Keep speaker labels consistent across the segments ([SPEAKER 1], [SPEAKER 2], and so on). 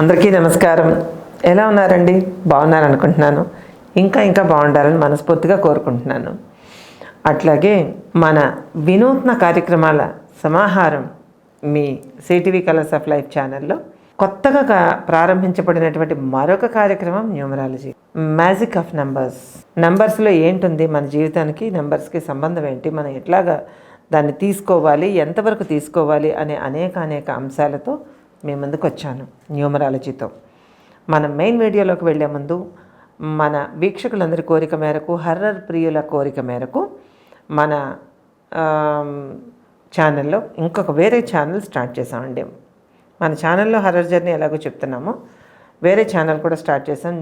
[SPEAKER 1] అందరికీ నమస్కారం. ఎలా ఉన్నారండి? బాగున్నారు అనుకుంటున్నాను. ఇంకా ఇంకా బాగుండాలని మనస్ఫూర్తిగా కోరుకుంటున్నాను. అట్లాగే మన వినూత్న కార్యక్రమాల సమాహారం మీ సిటీవీ కలర్స్ ఆఫ్ లైఫ్ ఛానల్లో కొత్తగా ప్రారంభించబడినటువంటి మరొక కార్యక్రమం న్యూమరాలజీ. Magic of numbers. నంబర్స్లో ఏంటుంది? మన జీవితానికి నంబర్స్కి సంబంధం ఏంటి? మనం ఎట్లాగా దాన్ని తీసుకోవాలి? ఎంతవరకు తీసుకోవాలి? అనే అనేక అనేక అంశాలతో మీ ముందుకు వచ్చాను న్యూమరాలజీతో. మన మెయిన్ వీడియోలోకి వెళ్ళే ముందు మన వీక్షకులందరి కోరిక మేరకు హర్రర్ ప్రియుల కోరిక మేరకు మన ఛానల్లో ఇంకొక వేరే ఛానల్ స్టార్ట్ చేసామండి మన ఛానల్లో హర్రర్ జర్నీ ఎలాగో చెప్తున్నామో. వేరే ఛానల్ కూడా స్టార్ట్ చేసాం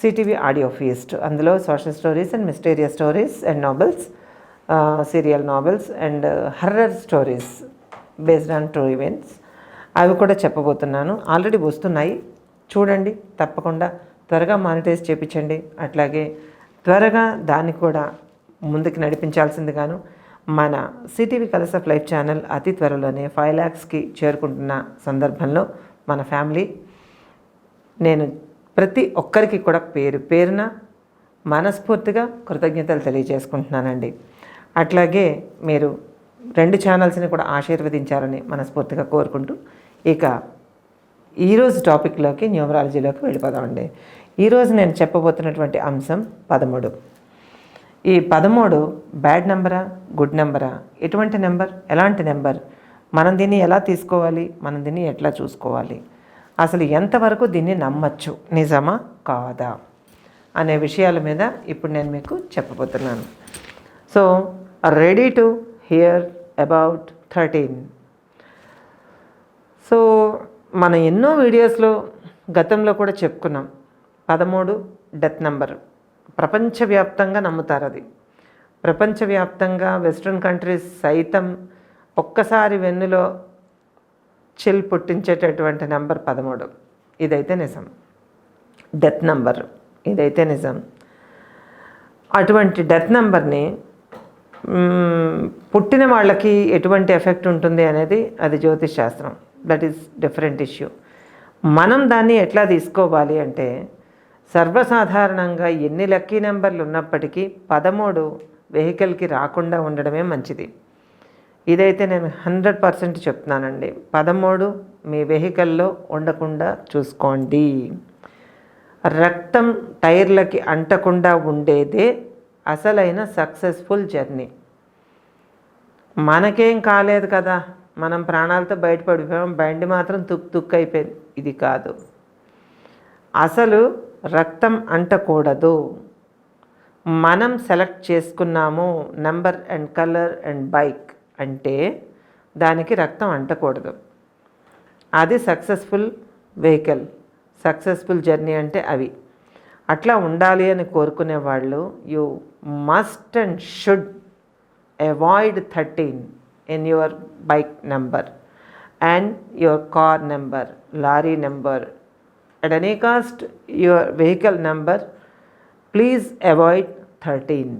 [SPEAKER 1] C T V audio feast అందులో social stories and mysterious stories and novels serial novels and horror stories based on true events. అవి కూడా చెప్పబోతున్నాను. ఆల్రెడీ వస్తున్నాయి. చూడండి తప్పకుండా త్వరగా మానిటైజ్ చేపించండి. అట్లాగే త్వరగా దాన్ని కూడా ముందుకు నడిపించాల్సిందిగాను మన C T V colours of life channel అతి త్వరలోనే ఫైవ్ ల్యాక్స్కి చేరుకుంటున్న సందర్భంలో మన ఫ్యామిలీ నేను ప్రతి ఒక్కరికి కూడా పేరు పేరున మనస్ఫూర్తిగా కృతజ్ఞతలు తెలియజేసుకుంటున్నానండి. అట్లాగే మీరు రెండు ఛానల్స్ని కూడా ఆశీర్వదించారని మనస్ఫూర్తిగా కోరుకుంటూ ఇక ఈరోజు టాపిక్లోకి న్యూమరాలజీలోకి వెళ్ళిపోదామండి. ఈరోజు నేను చెప్పబోతున్నటువంటి అంశం పదమూడు. ఈ పదమూడు బ్యాడ్ నెంబరా గుడ్ నెంబరా ఎటువంటి నెంబర్ ఎలాంటి నెంబర్ మనం దీన్ని ఎలా తీసుకోవాలి? మనం దీన్ని ఎట్లా చూసుకోవాలి? అసలు ఎంతవరకు దీన్ని నమ్మచ్చు? నిజమా? కాదా? అనే విషయాల మీద ఇప్పుడు నేను మీకు చెప్పబోతున్నాను. So ready to hear about thirteen so మనం ఎన్నో వీడియోస్లో గతంలో కూడా చెప్పుకున్నాం. పదమూడు డెత్ నెంబర్. ప్రపంచవ్యాప్తంగా నమ్ముతారు అది. ప్రపంచవ్యాప్తంగా వెస్ట్రన్ కంట్రీస్ సైతం ఒక్కసారి వెన్నులో చిల్ పుట్టించేటటువంటి నెంబర్ పదమూడు. ఇదైతే నిజం. Death number. ఇదైతే నిజం. అటువంటి డెత్ నెంబర్ని పుట్టిన వాళ్ళకి ఎటువంటి ఎఫెక్ట్ ఉంటుంది అనేది అది జ్యోతిష్ శాస్త్రం. దట్ ఈస్ డిఫరెంట్ ఇష్యూ మనం దాన్ని ఎట్లా తీసుకోవాలి అంటే సర్వసాధారణంగా ఎన్ని లక్కీ నెంబర్లు ఉన్నప్పటికీ పదమూడు వెహికల్కి రాకుండా ఉండడమే మంచిది. ఇదైతే నేను హండ్రెడ్ పర్సెంట్ చెప్తున్నానండి. పదమూడు మీ వెహికల్లో ఉండకుండా చూసుకోండి. రక్తం టైర్లకి అంటకుండా ఉండేదే అసలైన సక్సెస్ఫుల్ జర్నీ. మనకేం కాలేదు కదా. మనం ప్రాణాలతో బయటపడిపోయాం బండి మాత్రం తుక్ తుక్ అయిపోయింది. ఇది కాదు. అసలు రక్తం అంటకూడదు. మనం సెలెక్ట్ చేసుకున్నాము number and colour and bike అంటే దానికి రక్తం అంటకూడదు. అది సక్సెస్ఫుల్ వెహికల్ సక్సెస్ఫుల్ జర్నీ అంటే అవి. అట్లా ఉండాలి అని కోరుకునే వాళ్ళు you must and should avoid thirteen. In your bike number and your car number lorry number At any cost your vehicle number please avoid thirteen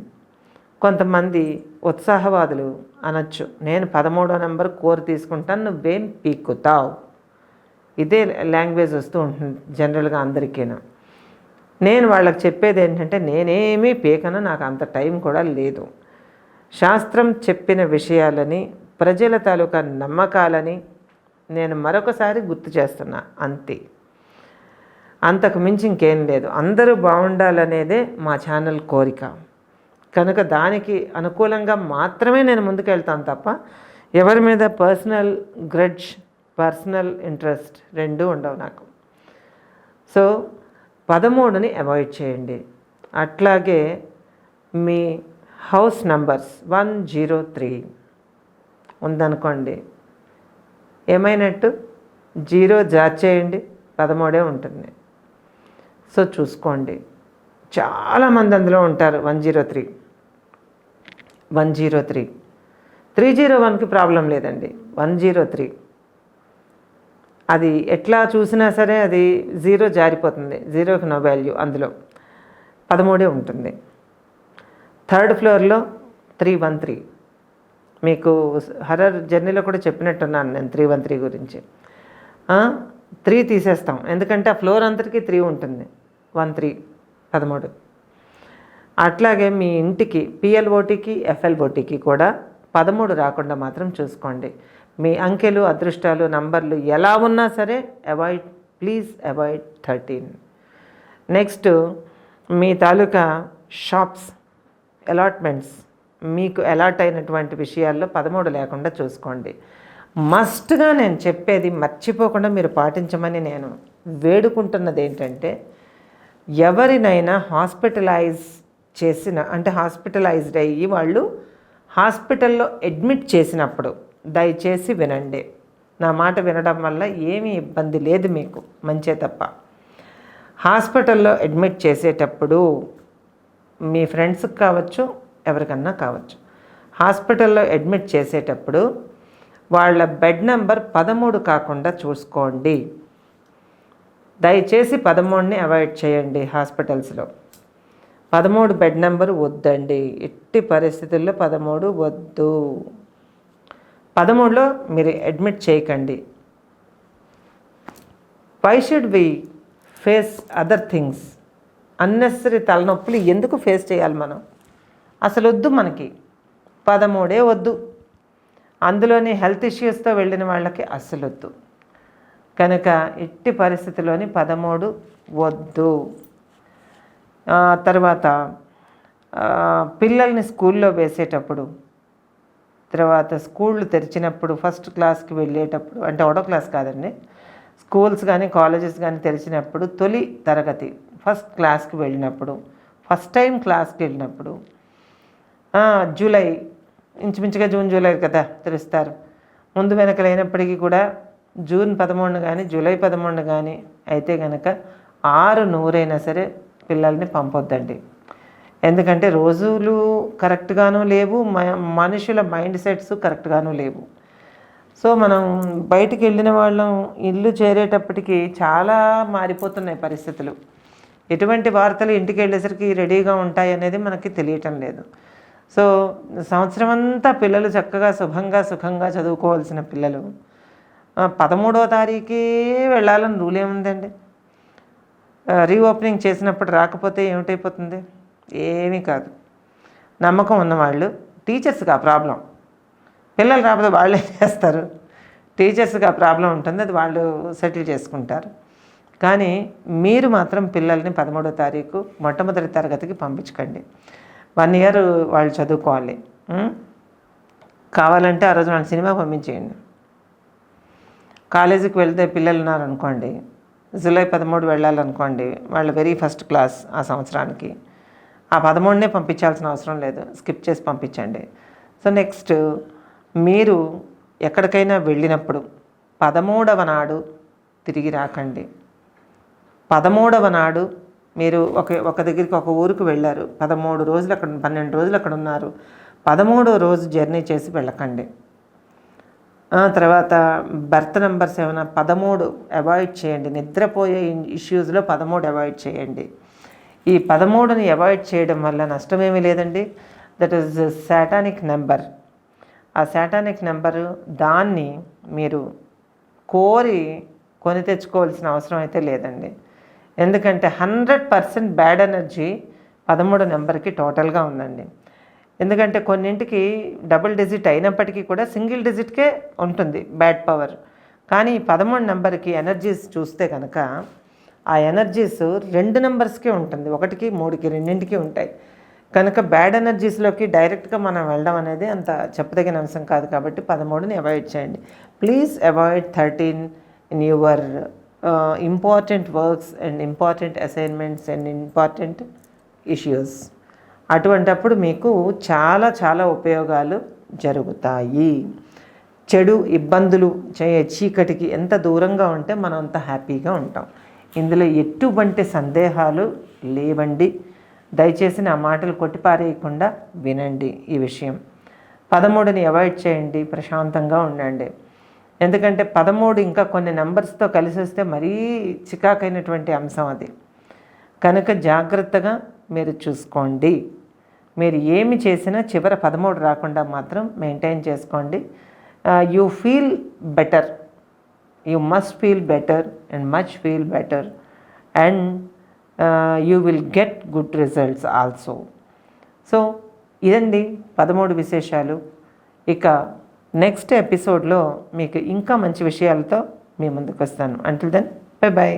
[SPEAKER 1] కొంతమంది ఉత్సాహవాదులు అనొచ్చు. నేను పదమూడో నెంబర్ కోరి తీసుకుంటాను నువ్వేం పీక్కుతావు? ఇదే లాంగ్వేజ్ వస్తూ ఉంటుంది జనరల్గా అందరికీనా. నేను వాళ్ళకి చెప్పేది ఏంటంటే నేనేమీ పీకను నాకు అంత టైం కూడా లేదు. శాస్త్రం చెప్పిన విషయాలని ప్రజల తాలూకా నమ్మకాలని నేను మరొకసారి గుర్తు చేస్తున్నా అంతే. అంతకు మించి ఇంకేం లేదు. అందరూ బాగుండాలనేదే మా ఛానల్ కోరిక. కనుక దానికి అనుకూలంగా మాత్రమే నేను ముందుకెళ్తాను తప్ప ఎవరి మీద పర్సనల్ గ్రడ్జ్ పర్సనల్ ఇంట్రెస్ట్ రెండూ ఉండవు నాకు. సో పదమూడుని అవాయిడ్ చేయండి. అట్లాగే మీ house numbers one zero three. ఉందనుకోండి. ఏమైనట్టు? జీరో జార్ చేయండి. పదమూడే ఉంటుంది. సో చూసుకోండి. చాలామంది అందులో ఉంటారు. One zero three. One zero three. Three zero వన్కి ప్రాబ్లం లేదండి. One zero three. అది ఎట్లా చూసినా సరే అది జీరో జారిపోతుంది. జీరోకి నో వాల్యూ అందులో. పదమూడే ఉంటుంది. థర్డ్ ఫ్లోర్లో త్రీ వన్ త్రీ. మీకు హర్రర్ జర్నీలో కూడా చెప్పినట్టున్నాను నేను త్రీ వన్ త్రీ గురించి. త్రీ తీసేస్తాం. ఎందుకంటే ఆ ఫ్లోర్ అందరికీ త్రీ ఉంటుంది. వన్ త్రీ పదమూడు. అట్లాగే మీ ఇంటికి పిఎల్ఓటీకి ఎఫ్ఎల్ఓటీకి కూడా పదమూడు రాకుండా మాత్రం చూసుకోండి. మీ అంకెలు అదృష్టాలు నంబర్లు ఎలా ఉన్నా సరే avoid please avoid thirteen. Next మీ తాలూకా షాప్స్ అలాట్మెంట్స్. మీకు అలాట్ అయినటువంటి విషయాల్లో పదమూడు లేకుండా చూసుకోండి. మస్ట్గా నేను చెప్పేది మర్చిపోకుండా మీరు పాటించమని నేను వేడుకుంటున్నది ఏంటంటే ఎవరినైనా హాస్పిటలైజ్ చేసిన అంటే హాస్పిటలైజ్డ్ అయ్యి వాళ్ళు హాస్పిటల్లో అడ్మిట్ చేసినప్పుడు దయచేసి వినండి. నా మాట వినడం వల్ల ఏమీ ఇబ్బంది లేదు మీకు మంచే తప్ప. హాస్పిటల్లో అడ్మిట్ చేసేటప్పుడు మీ ఫ్రెండ్స్కి కావచ్చు ఎవరికన్నా కావచ్చు. హాస్పిటల్లో అడ్మిట్ చేసేటప్పుడు వాళ్ళ బెడ్ నెంబర్ పదమూడు కాకుండా చూసుకోండి. దయచేసి పదమూడుని అవాయిడ్ చేయండి హాస్పిటల్స్లో. పదమూడు బెడ్ నెంబర్ వద్దండి. ఎట్టి పరిస్థితుల్లో పదమూడు వద్దు. పదమూడులో మీరు అడ్మిట్ చేయకండి. Why should we face other things unnecessary తలనొప్పులు ఎందుకు ఫేస్ చేయాలి మనం? అసలు వద్దు మనకి. పదమూడే వద్దు. అందులోని హెల్త్ ఇష్యూస్తో వెళ్ళిన వాళ్ళకి అస్సలు వద్దు కనుక ఎట్టి పరిస్థితిలోని పదమూడు వద్దు. తర్వాత పిల్లల్ని స్కూల్లో వేసేటప్పుడు తర్వాత స్కూళ్ళు తెరిచినప్పుడు ఫస్ట్ క్లాస్కి వెళ్ళేటప్పుడు అంటే ఒకటో క్లాస్ కాదండి స్కూల్స్ కానీ కాలేజెస్ కానీ తెరిచినప్పుడు తొలి తరగతి ఫస్ట్ క్లాస్కి వెళ్ళినప్పుడు ఫస్ట్ టైం క్లాస్కి వెళ్ళినప్పుడు జూలై ఇంచుమించుగా జూన్ జూలై కదా తెరుస్తారు ముందు వెనకలైనప్పటికీ కూడా జూన్ పదమూడు కానీ జూలై పదమూడు కానీ అయితే కనుక ఆరు నూరైనా సరే పిల్లల్ని పంపొద్దండి. ఎందుకంటే రోజులు కరెక్ట్గాను లేవు మ- మనుషుల మైండ్ సెట్స్ కరెక్ట్గాను లేవు. సో మనం బయటికి వెళ్ళిన వాళ్ళం ఇల్లు చేరేటప్పటికి చాలా మారిపోతున్నాయి పరిస్థితులు. ఎటువంటి వార్తలు ఇంటికి వెళ్ళేసరికి రెడీగా ఉంటాయి అనేది మనకి తెలియటం లేదు. సో సంవత్సరం అంతా పిల్లలు చక్కగా శుభంగా సుఖంగా చదువుకోవాల్సిన పిల్లలు పదమూడో తారీఖే వెళ్ళాలని రూల్ ఏముందండి? రీఓపెనింగ్ చేసినప్పుడు రాకపోతే ఏమిటైపోతుంది? ఏమీ కాదు. నమ్మకం ఉన్నవాళ్ళు టీచర్స్కి ఆ ప్రాబ్లం. పిల్లలు రాకపోతే వాళ్ళే చేస్తారు? టీచర్స్కి ఆ ప్రాబ్లం ఉంటుంది అది వాళ్ళు సెటిల్ చేసుకుంటారు. కానీ మీరు మాత్రం పిల్లల్ని పదమూడో తారీఖు మొట్టమొదటి తరగతికి పంపించకండి. వన్ ఇయర్ వాళ్ళు చదువుకోవాలి. కావాలంటే ఆ రోజు వాళ్ళని సినిమా పంపించేయండి. కాలేజీకి వెళ్తే పిల్లలు ఉన్నారనుకోండి జూలై పదమూడు వెళ్ళాలనుకోండి వాళ్ళ వెరీ ఫస్ట్ క్లాస్ ఆ సంవత్సరానికి. ఆ పదమూడునే పంపించాల్సిన అవసరం లేదు స్కిప్ చేసి పంపించండి. సో నెక్స్ట్ మీరు ఎక్కడికైనా వెళ్ళినప్పుడు పదమూడవ నాడు తిరిగి రాకండి. పదమూడవ నాడు మీరు ఒక ఒక దగ్గరికి ఒక ఊరికి వెళ్ళారు. పదమూడు రోజులు అక్కడ పన్నెండు రోజులు అక్కడ ఉన్నారు. పదమూడో రోజు జర్నీ చేసి వెళ్ళకండి. తర్వాత బర్త్ నెంబర్స్ ఏమైనా పదమూడు అవాయిడ్ చేయండి. నిద్రపోయే ఇష్యూస్లో పదమూడు అవాయిడ్ చేయండి. ఈ పదమూడుని అవాయిడ్ చేయడం వల్ల నష్టమేమీ లేదండి. That is satanic number. ఆ శాటానిక్ నెంబరు దాన్ని మీరు కోరి కొని తెచ్చుకోవాల్సిన అవసరం అయితే లేదండి. ఎందుకంటే హండ్రెడ్ పర్సెంట్ బ్యాడ్ ఎనర్జీ పదమూడు నెంబర్కి టోటల్గా ఉందండి. ఎందుకంటే కొన్నింటికి డబుల్ డిజిట్ అయినప్పటికీ కూడా సింగిల్ డిజిట్కే ఉంటుంది బ్యాడ్ పవర్. కానీ పదమూడు నెంబర్కి ఎనర్జీస్ చూస్తే కనుక ఆ ఎనర్జీస్ రెండు నెంబర్స్కే ఉంటుంది. ఒకటికి మూడుకి రెండింటికి ఉంటాయి. కనుక బ్యాడ్ ఎనర్జీస్లోకి డైరెక్ట్గా మనం వెళ్ళడం అనేది అంత చెప్పదగిన అంశం కాదు కాబట్టి పదమూడుని అవాయిడ్ చేయండి. Please avoid thirteen in your important works and important assignments and important issues అటువంటప్పుడు మీకు చాలా చాలా ఉపయోగాలు జరుగుతాయి. చెడు ఇబ్బందులు చే చీకటికి ఎంత దూరంగా ఉంటే మనం అంత హ్యాపీగా ఉంటాం. ఇందులో ఎటువంటి సందేహాలు లేవండి. దయచేసి నా మాటలు కొట్టిపారేయకుండా వినండి ఈ విషయం. పదమూడుని అవాయిడ్ చేయండి. ప్రశాంతంగా ఉండండి. ఎందుకంటే పదమూడు ఇంకా కొన్ని నెంబర్స్తో కలిసి వస్తే మరీ చికాకైనటువంటి అంశం అది. కనుక జాగ్రత్తగా మీరు చూసుకోండి. మీరు ఏమి చేసినా చివర పదమూడు రాకుండా మాత్రం మెయింటైన్ చేసుకోండి. You feel better you must feel better and much feel better and you will get good results also so ఇదండి పదమూడు విశేషాలు. ఇక నెక్స్ట్ ఎపిసోడ్లో మీకు ఇంకా మంచి విషయాలతో మీ ముందుకు వస్తాను అంటిల్ దెన్ బై బాయ్